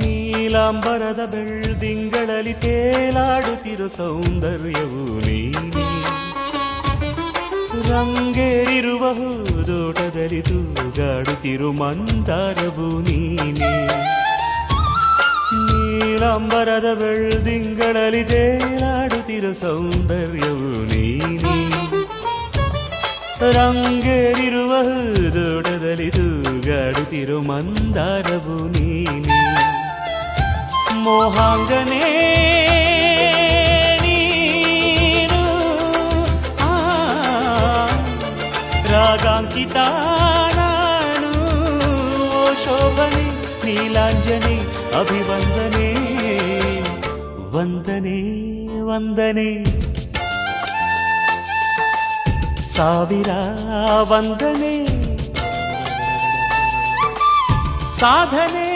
ನೀಲಾಂಬರದ ಬೆಳ್ದಿಂಗಳಲ್ಲಿ ತೇಲಾಡುತ್ತಿರೋ ಸೌಂದರ್ಯವು ನೀನೆ ರಂಗೇರಿರುವ ಹೂದೋಟದಲ್ಲಿ ತೂಗಾಡುತ್ತಿರು ಮಂದಾರವು ನೀನೇ ನೀಲಾಂಬರದ ಬೆಳ್ದಿಂಗಳಲ್ಲಿ ತೇಲಾಡುತ್ತಿರೋ ಸೌಂದರ್ಯವು ನೀನೆ ರಂಗೇರಿರುವ ಹೂದೋಟದಲ್ಲಿ ತೂಗಾಡುತ್ತಿರು ಮಂದಾರವು ನೀನೇ ಮೋಹಾಂಗನೇ ನೀನು ಆ, ರಾಗಾಂಕಿತ ನಾನು ಓ ಶೋಭನೆ ನೀಲಾಂಜನೆ ಅಭಿವಂದನೆ ವಂದನೆ ವಂದನೆ ಸಾವಿರ ವಂದನೆ ಸಾಧನೆ